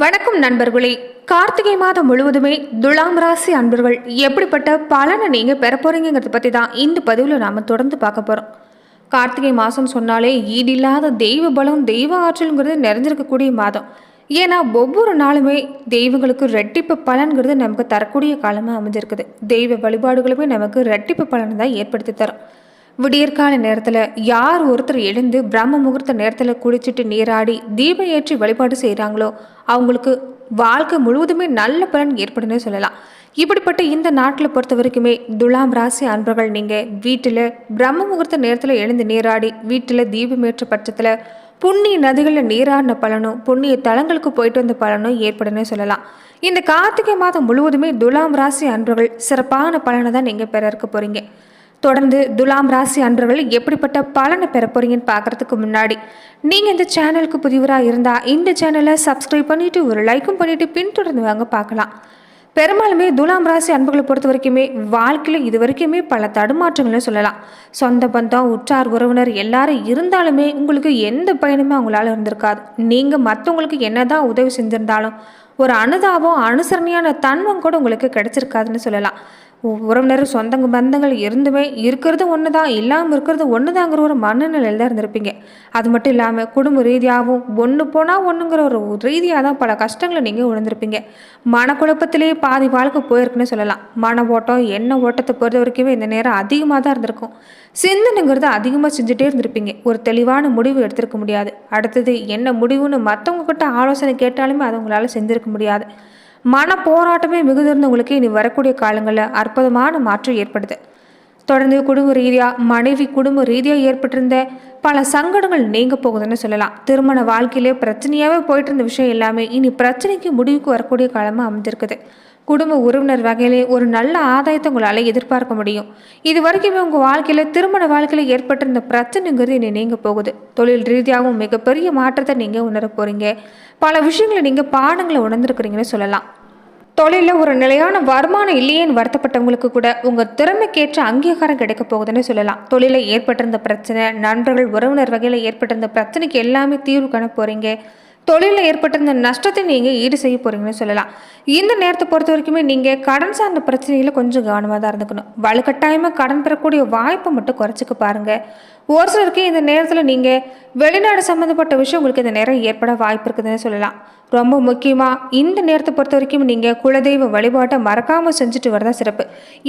வணக்கம் நண்பர்களே. கார்த்திகை மாதம் முழுவதுமே துலாம் ராசி அன்பர்கள் எப்படிப்பட்ட பலனை நீங்கள் பெற போகிறீங்கிறத பற்றி தான் இந்த பதிவில் நாம் தொடர்ந்து பார்க்க போகிறோம் கார்த்திகை மாதம் சொன்னாலே ஈடில்லாத தெய்வ பலம் தெய்வ ஆற்றலுங்கிறது நிறைஞ்சிருக்கக்கூடிய மாதம். ஏன்னா ஒவ்வொரு நாளுமே தெய்வங்களுக்கு ரெட்டிப்பு பலன்கிறது நமக்கு தரக்கூடிய காலமாக அமைஞ்சிருக்குது. தெய்வ வழிபாடுகளுமே நமக்கு ரெட்டிப்பு பலனை தான் ஏற்படுத்தி தரும். விடியற்கால நேரத்தில் யார் ஒருத்தர் எழுந்து பிரம்ம முகூர்த்த நேரத்தில் குளிச்சுட்டு நீராடி தீபம் ஏற்றி வழிபாடு செய்கிறாங்களோ அவங்களுக்கு வாழ்க்கை முழுவதுமே நல்ல பலன் ஏற்படுன்னு சொல்லலாம். இப்படிப்பட்ட இந்த நாட்டில் பொறுத்த வரைக்குமே துலாம் ராசி அன்பர்கள் நீங்கள் வீட்டில் பிரம்ம முகூர்த்த நேரத்தில் எழுந்து நீராடி வீட்டில் தீபம் ஏற்ற பட்சத்தில் புண்ணிய நதிகளில் நீராடின பலனும் புண்ணிய தலங்களுக்கு போயிட்டு வந்த பலனும் ஏற்படுன்னு சொல்லலாம். இந்த கார்த்திகை மாதம் முழுவதுமே துலாம் ராசி அன்பர்கள் சிறப்பான பலனை தான் நீங்கள் பெற இருக்க போகிறீங்க தொடர்ந்து துலாம் ராசி அன்பர்கள் எப்படிப்பட்ட பலனை பெற போறீங்கன்னு பார்க்கறதுக்கு முன்னாடி நீங்கள் இந்த சேனலுக்கு புதிவராக இருந்தால் இந்த சேனலை சப்ஸ்கிரைப் பண்ணிவிட்டு ஒரு லைக்கும் பண்ணிவிட்டு பின்தொடர்ந்து வாங்க பார்க்கலாம். பெரும்பாலுமே துலாம் ராசி அன்புகளை பொறுத்த வரைக்குமே வாழ்க்கையில் இது வரைக்குமே பல தடுமாற்றங்களும் சொல்லலாம். சொந்த பந்தம் உற்றார் உறவினர் எல்லாரும் இருந்தாலுமே உங்களுக்கு எந்த பயனுமே அவங்களால இருந்திருக்காது. நீங்கள் மற்றவங்களுக்கு என்னதான் உதவி செஞ்சிருந்தாலும் ஒரு அனுதாபம் அனுசரணையான தன்மம் கூட உங்களுக்கு கிடைச்சிருக்காதுன்னு சொல்லலாம். உறவினர் சொந்தங்க பந்தங்கள் இருந்துமே இருக்கிறது ஒன்று தான் இல்லாமல் இருக்கிறது ஒன்று தாங்கிற ஒரு மனநிலையில் தான் இருந்திருப்பீங்க. அது மட்டும் இல்லாமல் குடும்ப ரீதியாகவும் ஒன்று போனால் ஒன்றுங்கிற ஒரு ரீதியாக தான் பல கஷ்டங்களை நீங்கள் உணர்ந்திருப்பீங்க. மனக்குழப்பத்திலேயே பாதி வாழ்க்கை போயிருக்குன்னு சொல்லலாம். மன ஓட்டம் எண்ணெய் ஓட்டத்தை பொறுத்த வரைக்குமே இந்த நேரம் அதிகமாக தான் இருந்திருக்கும். சிந்தனைங்கிறது அதிகமாக செஞ்சுட்டே இருந்திருப்பீங்க. ஒரு தெளிவான முடிவு எடுத்திருக்க முடியாது. அடுத்தது என்ன முடிவுன்னு மற்றவங்க கிட்ட ஆலோசனை கேட்டாலுமே அது உங்களால் செஞ்சுருக்க முடியாது. மன போராட்டமே மிகுதிருந்தவங்களுக்கு இனி வரக்கூடிய காலங்களில் அற்புதமான மாற்றம் ஏற்படுது. தொடர்ந்து குடும்ப ரீதியாக மனைவி குடும்ப ரீதியாக ஏற்பட்டிருந்த பல சங்கடங்கள் நீங்க போகுதுன்னு சொல்லலாம். திருமண வாழ்க்கையிலே பிரச்சனையாகவே போயிட்டு இருந்த விஷயம் எல்லாமே இனி பிரச்சனைக்கு முடிவுக்கு வரக்கூடிய காலமாக அமைஞ்சிருக்குது. குடும்ப உறவினர் வகையிலே ஒரு நல்ல ஆதாயத்தை உங்களால் எதிர்பார்க்க முடியும். இது வரைக்குமே உங்கள் வாழ்க்கையில் திருமண வாழ்க்கையில் ஏற்பட்டிருந்த பிரச்சனைங்கிறது இனி நீங்கள் போகுது. தொழில் ரீதியாகவும் மிகப்பெரிய மாற்றத்தை நீங்கள் உணர போகிறீங்க பல விஷயங்களை நீங்கள் பாடங்களை உணர்ந்துருக்கிறீங்கன்னு சொல்லலாம். தொழிலில் ஒரு நிலையான வருமானம் இல்லையேன்னு வருத்தப்பட்டவங்களுக்கு கூட உங்கள் திறமைக்கேற்ற அங்கீகாரம் கிடைக்க போகுதுன்னு சொல்லலாம். தொழிலில் ஏற்பட்டிருந்த பிரச்சனை நண்பர்கள் உறவினர் வகையில் ஏற்பட்டிருந்த பிரச்சனைக்கு எல்லாமே தீர்வு காண போகிறீங்க தொழிலில் ஏற்பட்டிருந்த நஷ்டத்தை நீங்கள் ஈடு செய்ய போகிறீங்கன்னு சொல்லலாம். இந்த நேரத்தை பொறுத்த வரைக்குமே நீங்கள் கடன் சார்ந்த பிரச்சனைகளை கொஞ்சம் கவனமாக தான் இருந்துக்கணும். வலுக்கட்டாயமாக கடன் பெறக்கூடிய வாய்ப்பை மட்டும் குறைச்சிக்க பாருங்கள் ஒரு சிலருக்கு இந்த நேரத்தில் நீங்கள் வெளிநாடு சம்மந்தப்பட்ட விஷயம் உங்களுக்கு இந்த நேரம் ஏற்பட வாய்ப்பு இருக்குதுன்னு சொல்லலாம். ரொம்ப முக்கியமாக இந்த நேரத்தை பொறுத்த வரைக்கும் நீங்கள் குலதெய்வ வழிபாட்டை மறக்காமல் செஞ்சுட்டு வரதா சிறப்பு.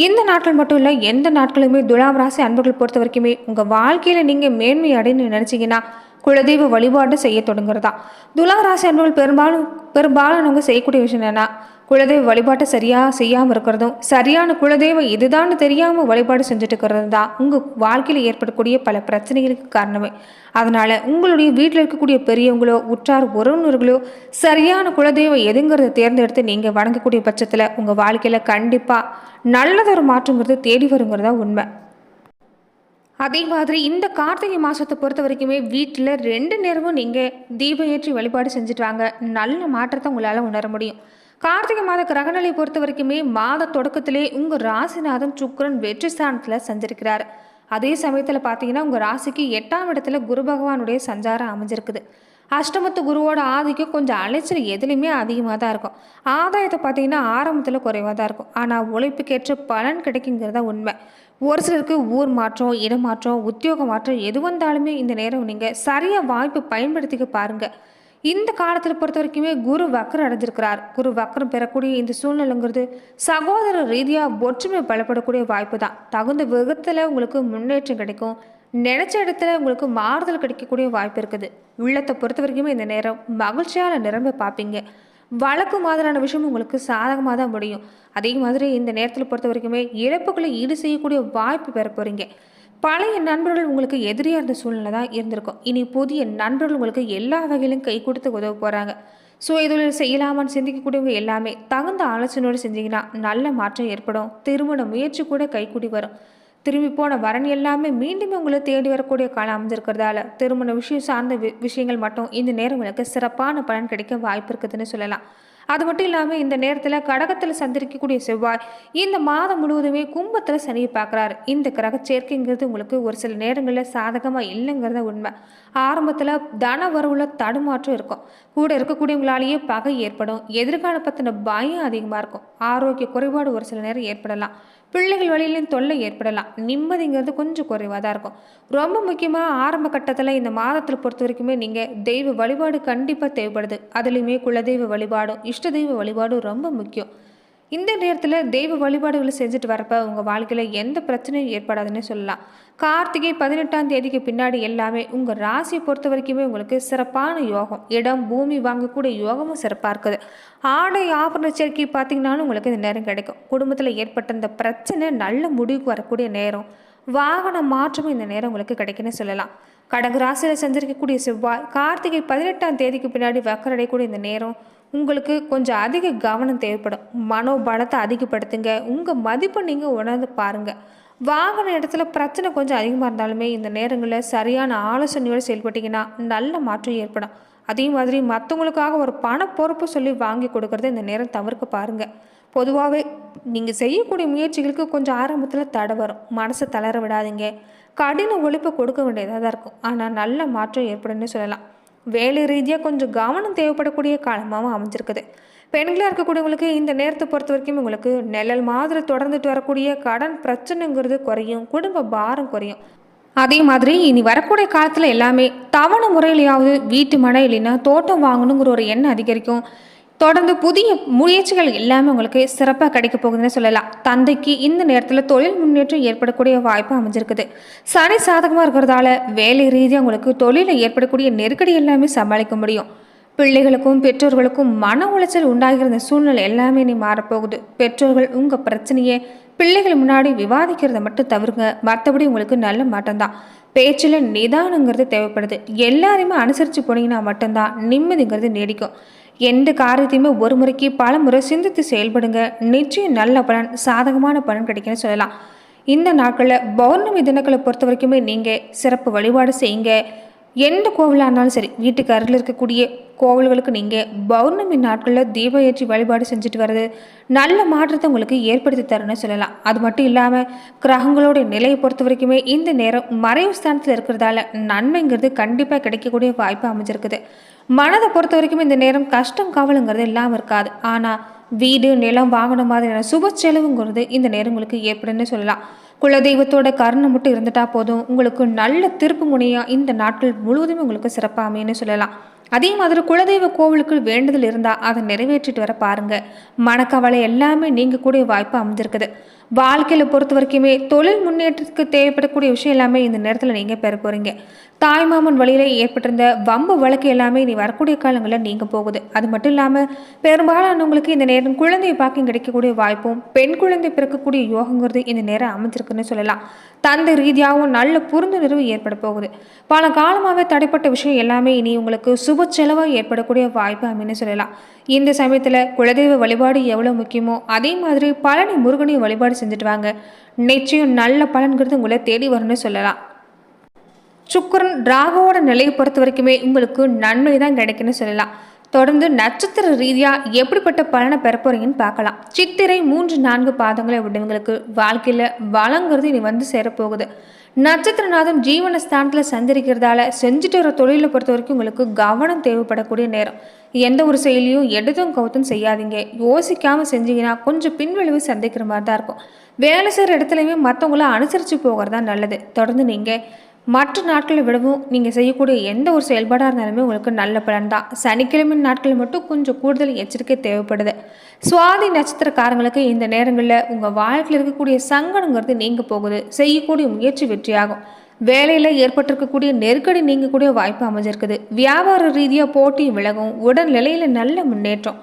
இந்த நாட்கள் மட்டும் இல்லை எந்த நாட்களுமே துலாம் ராசி அன்பர்கள் பொறுத்த வரைக்குமே உங்கள் வாழ்க்கையில் நீங்கள் மேன்மை அடைன்னு நினச்சிங்கன்னா குலதெய்வ வழிபாடு செய்ய தொடங்குறதா? துலா ராசி அன்பர்கள் பெரும்பாலும் பெரும்பாலானவங்க செய்யக்கூடிய விஷயம் என்னென்னா குலதெய்வ வழிபாட்டை சரியாக செய்யாமல் இருக்கிறதும் சரியான குலதெய்வம் இதுதான்னு தெரியாமல் வழிபாடு செஞ்சுட்டு இருக்கிறது தான் உங்கள் வாழ்க்கையில் ஏற்படக்கூடிய பல பிரச்சனைகளுக்கு காரணமே. அதனால் உங்களுடைய வீட்டில் இருக்கக்கூடிய பெரியவங்களோ உற்றார் உறவினர்களோ சரியான குலதெய்வம் எதுங்கிறத தேர்ந்தெடுத்து நீங்கள் வணங்கக்கூடிய பட்சத்தில் உங்கள் வாழ்க்கையில் கண்டிப்பாக நல்லதொரு மாற்றங்கிறது தேடி வருங்கிறதா உண்மை. அதே மாதிரி இந்த கார்த்திகை மாதத்தை பொறுத்த வரைக்குமே வீட்டில் ரெண்டு நேரமும் நீங்கள் தீபம் ஏற்றி வழிபாடு செஞ்சுட்டு வாங்க நல்ல மாற்றத்தை உங்களால் உணர முடியும். கார்த்திகை மாத கிரகநிலை பொறுத்த வரைக்குமே மாத தொடக்கத்திலே உங்கள் ராசிநாதன் சுக்கரன் வெற்றி ஸ்தானத்தில் சஞ்சரிக்கிறார். அதே சமயத்தில் பார்த்தீங்கன்னா உங்கள் ராசிக்கு எட்டாம் இடத்துல குரு பகவானுடைய சஞ்சாரம் அமைஞ்சிருக்குது. அஷ்டமத்து குருவோட ஆதிக்கம் கொஞ்சம் அலைச்சல் எதுலேயுமே அதிகமாக தான் இருக்கும். ஆதாயத்தை பார்த்தீங்கன்னா ஆரம்பத்தில் குறைவாக தான் இருக்கும். ஆனால் உழைப்புக்கேற்ற பலன் கிடைக்குங்கிறதா உண்மை. ஒரு சிலருக்கு ஊர் மாற்றம் இடமாற்றம் உத்தியோக மாற்றம் எது வந்தாலுமே இந்த நேரம் நீங்கள் சரியாக வாய்ப்பு பயன்படுத்திக்க பாருங்கள் இந்த காலத்தில் பொறுத்த வரைக்குமே குரு வக்கரம் அடைஞ்சிருக்கிறார். குரு வக்கரம் பெறக்கூடிய இந்த சூழ்நிலைங்கிறது சகோதர ரீதியாக ஒற்றுமை பலப்படக்கூடிய வாய்ப்பு தான். தகுந்த விதத்தில் உங்களுக்கு முன்னேற்றம் கிடைக்கும். நினச்ச இடத்துல உங்களுக்கு மாறுதல் கிடைக்கக்கூடிய வாய்ப்பு இருக்குது. உள்ளத்தை பொறுத்த வரைக்குமே இந்த நேரம் மகிழ்ச்சியான நிரம்ப பார்ப்பீங்க. வழக்கு மாதிரியான விஷயம் உங்களுக்கு சாதகமாக தான் முடியும். அதே மாதிரி இந்த நேரத்தில் பொறுத்த வரைக்குமே இழப்புகளை ஈடு செய்யக்கூடிய வாய்ப்பு பெற போகிறீங்க பழைய நண்பர்கள் உங்களுக்கு எதிரியாக இருந்த சூழ்நிலை தான் இருந்திருக்கும். இனி புதிய நண்பர்கள் உங்களுக்கு எல்லா வகையிலும் கை கொடுத்து உதவ போகிறாங்க ஸோ இதில் செய்யலாமான்னு சிந்திக்கக்கூடியவங்க எல்லாமே தகுந்த ஆலோசனையோடு செஞ்சீங்கன்னா நல்ல மாற்றம் ஏற்படும். திருமண முயற்சி கூட கைக்கூடி வரும். திரும்பி போன வரன் எல்லாமே மீண்டும் உங்களை தேடி வரக்கூடிய காலம் அமைஞ்சிருக்கிறதால திருமண விஷயம் சார்ந்த வி விஷயங்கள் மட்டும் இந்த நேரம் உங்களுக்கு சிறப்பான பலன் கிடைக்க வாய்ப்பு இருக்குதுன்னு சொல்லலாம். அது மட்டும் இல்லாமல் இந்த நேரத்தில் கடகத்தில் சந்திரிக்கக்கூடிய செவ்வாய் இந்த மாதம் முழுவதுமே கும்பத்தில் சனியை பார்க்குறாரு. இந்த கிரக சேர்க்கைங்கிறது உங்களுக்கு ஒரு சில நேரங்களில் சாதகமாக இல்லைங்கிறத உண்மை. ஆரம்பத்தில் தன வரவுல தடுமாற்றம் இருக்கும். கூட இருக்கக்கூடியவங்களாலேயே பகை ஏற்படும். எதிர்கால பற்றின பயம் அதிகமாக இருக்கும். ஆரோக்கிய குறைபாடு ஒரு சில நேரம் ஏற்படலாம். பிள்ளைகள் வழியிலையும் தொல்லை ஏற்படலாம். நிம்மதிங்கிறது கொஞ்சம் குறைவாக தான் இருக்கும். ரொம்ப முக்கியமாக ஆரம்ப கட்டத்தில் இந்த மாதத்தில் பொறுத்த வரைக்குமே நீங்கள் தெய்வ வழிபாடு கண்டிப்பாக தேவைப்படுது. அதுலேயுமே குலதெய்வ வழிபாடும் இஷ்ட தெய்வ வழிபாடு ரொம்ப முக்கியம். இந்த நேரத்தில் தெய்வ வழிபாடுகளை செஞ்சுட்டு வரப்ப உங்கள் வாழ்க்கையில் எந்த பிரச்சனையும் ஏற்படாதுன்னு சொல்லலாம். கார்த்திகை பதினெட்டாம் தேதிக்கு பின்னாடி எல்லாமே உங்கள் ராசியை பொறுத்த வரைக்குமே உங்களுக்கு சிறப்பான யோகம். இடம் பூமி வாங்கக்கூடிய யோகமும் சிறப்பாக இருக்குது. ஆடை ஆபரண சேர்க்கை பார்த்தீங்கன்னாலும் உங்களுக்கு இந்த நேரம் கிடைக்கும். குடும்பத்தில் ஏற்பட்ட இந்த பிரச்சனை நல்ல முடிவுக்கு வரக்கூடிய நேரம். வாகன மாற்றமும் இந்த நேரம் உங்களுக்கு கிடைக்குன்னு சொல்லலாம். கடக ராசியில் செஞ்சிருக்கக்கூடிய செவ்வாய் கார்த்திகை பதினெட்டாம் தேதிக்கு பின்னாடி வக்கரடைக்கூடிய இந்த நேரம் உங்களுக்கு கொஞ்சம் அதிக கவனம் தேவைப்படும். மனோபலத்தை அதிகப்படுத்துங்க. உங்கள் மதிப்பை நீங்கள் உணர்ந்து பாருங்கள் வாகன இடத்துல பிரச்சனை கொஞ்சம் அதிகமாக இருந்தாலுமே இந்த நேரங்களில் சரியான ஆலோசனையோடு செயல்பட்டீங்கன்னா நல்ல மாற்றம் ஏற்படும். அதே மாதிரி மற்றவங்களுக்காக ஒரு பண பொறுப்பு சொல்லி வாங்கி கொடுக்கறத இந்த நேரம் தவிர்க்க பாருங்கள் பொதுவாகவே நீங்கள் செய்யக்கூடிய முயற்சிகளுக்கு கொஞ்சம் ஆரம்பத்தில் தடை வரும். மனசை தளர விடாதீங்க. கடின ஒழிப்பு கொடுக்க வேண்டியதாக தான் இருக்கும். ஆனால் நல்ல மாற்றம் ஏற்படும்னு சொல்லலாம். வேலை ரீதியாக கொஞ்சம் கவனம் தேவைப்படக்கூடிய காலமாகவும் அமைஞ்சிருக்குது. பெண்களாக இருக்கக்கூடியவங்களுக்கு இந்த நேரத்தை பொறுத்த வரைக்கும் உங்களுக்கு நிழல் மாதிரி தொடர்ந்துட்டு வரக்கூடிய கடன் பிரச்சனைங்கிறது குறையும் குடும்ப பாரம் குறையும். அதே மாதிரி இனி வரக்கூடிய காலத்தில் எல்லாமே தவணை முறையிலையாவது வீட்டு மனை இல்லைன்னா தோட்டம் வாங்கணுங்கிற ஒரு எண்ணம் அதிகரிக்கும். தொடர்ந்து புதிய முயற்சிகள் எல்லாமே உங்களுக்கு சிறப்பாக கிடைக்க போகுதுன்னு சொல்லலாம். தந்தைக்கு இந்த நேரத்தில் தொழில் முன்னேற்றம் ஏற்படக்கூடிய வாய்ப்பு அமைஞ்சிருக்குது. சனி சாதகமாக இருக்கிறதால வேலை ரீதியாக உங்களுக்கு தொழிலில் ஏற்படக்கூடிய நெருக்கடி எல்லாமே சமாளிக்க முடியும். பிள்ளைகளுக்கும் பெற்றோர்களுக்கும் மன உளைச்சல் உண்டாகிற சூழ்நிலை எல்லாமே நீ மாறப்போகுது. பெற்றோர்கள் உங்கள் பிரச்சனையை பிள்ளைகள் முன்னாடி விவாதிக்கிறத மட்டும் தவிர்ங்க. மற்றபடி உங்களுக்கு நல்ல மாட்டம்தான் பேச்சில் நிதானங்கிறது தேவைப்படுது. எல்லாரையுமே அனுசரித்து போனீங்கன்னா மட்டும்தான் நிம்மதிங்கிறது நீடிக்கும். எந்த காரியத்தையுமே ஒரு முறைக்கு பல முறை சிந்தித்து செயல்படுங்க. நிச்சயம் நல்ல பலன் சாதகமான பலன் கிடைக்கும்னு சொல்லலாம். இந்த நாட்களில் பௌர்ணமி தினங்களை பொறுத்த வரைக்குமே நீங்கள் சிறப்பு வழிபாடு செய்யுங்க. எந்த கோவிலாக இருந்தாலும் சரி வீட்டுக்கு அருகில் இருக்கக்கூடிய கோவில்களுக்கு நீங்கள் பௌர்ணமி நாட்களில் தீபம் ஏற்றி வழிபாடு செஞ்சுட்டு வர்றது நல்ல மாற்றத்தை உங்களுக்கு ஏற்படுத்தி தரணும்னு சொல்லலாம். அது மட்டும் இல்லாமல் கிரகங்களோட நிலையை பொறுத்த வரைக்குமே இந்த நேரம் மறைவு ஸ்தானத்தில் இருக்கிறதால நன்மைங்கிறது கண்டிப்பாக கிடைக்கக்கூடிய வாய்ப்பு அமைஞ்சிருக்குது. மனதை பொறுத்த வரைக்கும் இந்த நேரம் கஷ்டம் கவலைங்கிறது இல்லாமல் இருக்காது. ஆனால் வீடு நிலம் வாங்கின மாதிரியான சுப செலவுங்கிறது இந்த நேரம் உங்களுக்கு ஏற்படுன்னு சொல்லலாம். குலதெய்வத்தோட கருணை மட்டும் இருந்துட்டா போதும். உங்களுக்கு நல்ல திருப்பு முனையாக இந்த நாட்கள் முழுவதும் உங்களுக்கு சிறப்பாக சொல்லலாம். அதே மாதிரி குலதெய்வ கோவிலுக்கு வேண்டுதல் இருந்தால் அதை நிறைவேற்றிட்டு வர பாருங்கள் மனக்கவலை எல்லாமே நீங்கள் கூடிய வாய்ப்பு அமைஞ்சிருக்குது. வாழ்க்கையில் பொறுத்த வரைக்குமே தொழில் முன்னேற்றத்துக்கு தேவைப்படக்கூடிய விஷயம் எல்லாமே இந்த நேரத்தில் நீங்கள் பெற போகிறீங்க தாய்மாமன் வழியில் ஏற்பட்டிருந்த வம்பு வழக்கு எல்லாமே இனி வரக்கூடிய காலங்களில் நீங்கள் போகுது. அது மட்டும் இல்லாமல் பெரும்பாலானவங்களுக்கு இந்த நேரம் குழந்தை பாக்கியம் கிடைக்கக்கூடிய வாய்ப்பும் பெண் குழந்தை பிறக்கக்கூடிய யோகங்கிறது இந்த நேரம் அமைஞ்சிருக்குன்னு சொல்லலாம். தந்தை ரீதியாகவும் நல்ல புரிந்துணர்வு ஏற்பட போகுது. பல காலமாகவே தடைப்பட்ட விஷயம் எல்லாமே இனி உங்களுக்கு சுப செலவாக ஏற்படக்கூடிய வாய்ப்பு அமைன்னு சொல்லலாம். இந்த சமயத்தில் குலதெய்வ வழிபாடு எவ்வளோ முக்கியமோ அதே மாதிரி பழனி முருகனையும் வழிபாடு செஞ்சுட்டு வாங்க. நிச்சயம் நல்ல பலன்கிறது உங்களை தேடி வரும்னு சொல்லலாம். சுக்கரன் ராகுவோட நிலையை பொறுத்த வரைக்குமே உங்களுக்கு நன்மை தான் கிடைக்குன்னு சொல்லலாம். தொடர்ந்து நட்சத்திர ரீதியாக எப்படிப்பட்ட பலனை பெற போறீங்கன்னு பார்க்கலாம். சித்திரை மூன்று நான்கு பாதங்களை விட்டவங்களுக்கு வாழ்க்கையில் வளங்கிறது இனி வந்து சேரப்போகுது நட்சத்திரநாதம் ஜீவன ஸ்தானத்தில் செஞ்சுட்டு வர தொழிலை பொறுத்த வரைக்கும் உங்களுக்கு கவனம் தேவைப்படக்கூடிய நேரம். எந்த ஒரு செயலியும் எடுத்தும் கவுத்தும் செய்யாதீங்க. யோசிக்காமல் செஞ்சீங்கன்னா கொஞ்சம் பின்விளைவு சந்திக்கிற மாதிரி தான் இருக்கும். வேலை செய்கிற இடத்துலையுமே மற்றவங்கள அனுசரித்து போகிறது தான் நல்லது. தொடர்ந்து நீங்கள் மற்ற நாட்களை விடவும் நீங்கள் செய்யக்கூடிய எந்த ஒரு செயல்பாடாக இருந்தாலுமே உங்களுக்கு நல்ல பலன் தான். சனிக்கிழமை நாட்கள் மட்டும் கொஞ்சம் கூடுதல் எச்சரிக்கை தேவைப்படுது. சுவாதி நட்சத்திரக்காரங்களுக்கு இந்த நேரங்களில் உங்கள் வாழ்க்கையில் இருக்கக்கூடிய சங்கடங்கிறது நீங்கள் போகுது. செய்யக்கூடிய முயற்சி வெற்றியாகும். வேலையில் ஏற்பட்டிருக்கக்கூடிய நெருக்கடி நீங்கக்கூடிய வாய்ப்பு அமைஞ்சிருக்குது. வியாபார ரீதியாக போட்டி விலகும். உடல் நிலையில் நல்ல முன்னேற்றம்.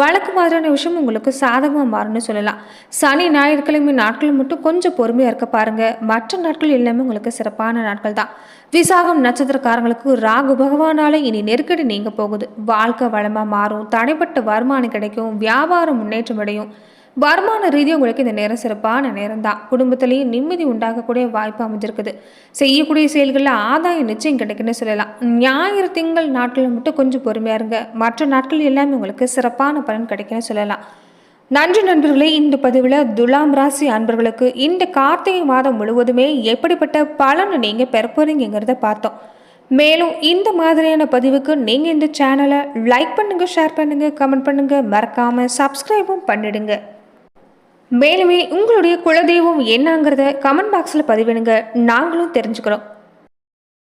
வழக்கு மாதிரியான விஷயம் உங்களுக்கு சாதகமாக மாறும்னு சொல்லலாம். சனி ஞாயிற்றுக்கிழமை நாட்கள் மட்டும் கொஞ்சம் பொறுமையாக இருக்க பாருங்கள் மற்ற நாட்கள் எல்லாமே உங்களுக்கு சிறப்பான நாட்கள் தான். விசாகம் நட்சத்திரக்காரங்களுக்கு ராகு பகவானால இனி நெருக்கடி நீங்க போகுது. வாழ்க்கை வளமாக மாறும். தடைப்பட்ட வருமானம் கிடைக்கும். வியாபாரம் முன்னேற்றம் அடையும். வருமான ரீதியாக உங்களுக்கு இந்த நேரம் சிறப்பான நேரம் தான் குடும்பத்திலையும் நிம்மதி உண்டாகக்கூடிய வாய்ப்பு அமைஞ்சிருக்குது. செய்யக்கூடிய செயல்களில் ஆதாயம் நிச்சயம் கிடைக்குன்னு சொல்லலாம். ஞாயிறு திங்கள் நாட்களில் மட்டும் கொஞ்சம் பொறுமையாக இருங்க. மற்ற நாட்கள் எல்லாமே உங்களுக்கு சிறப்பான பலன் கிடைக்குன்னு சொல்லலாம். நன்றி நண்பர்களே இந்த பதிவில் துலாம் ராசி அன்பர்களுக்கு இந்த கார்த்திகை மாதம் முழுவதுமே எப்படிப்பட்ட பலனை நீங்கள் பெற பார்த்தோம். மேலும் இந்த மாதிரியான பதிவுக்கு நீங்கள் இந்த சேனலை லைக் பண்ணுங்கள் ஷேர் பண்ணுங்கள் கமெண்ட் பண்ணுங்கள் மறக்காமல் சப்ஸ்கிரைபும் பண்ணிடுங்க. மேலுமே உங்களுடைய குலதெய்வம் என்னங்கிறத கமெண்ட் பாக்ஸில் பதிவிடுங்க. நாங்களும் தெரிஞ்சுக்கிறோம்.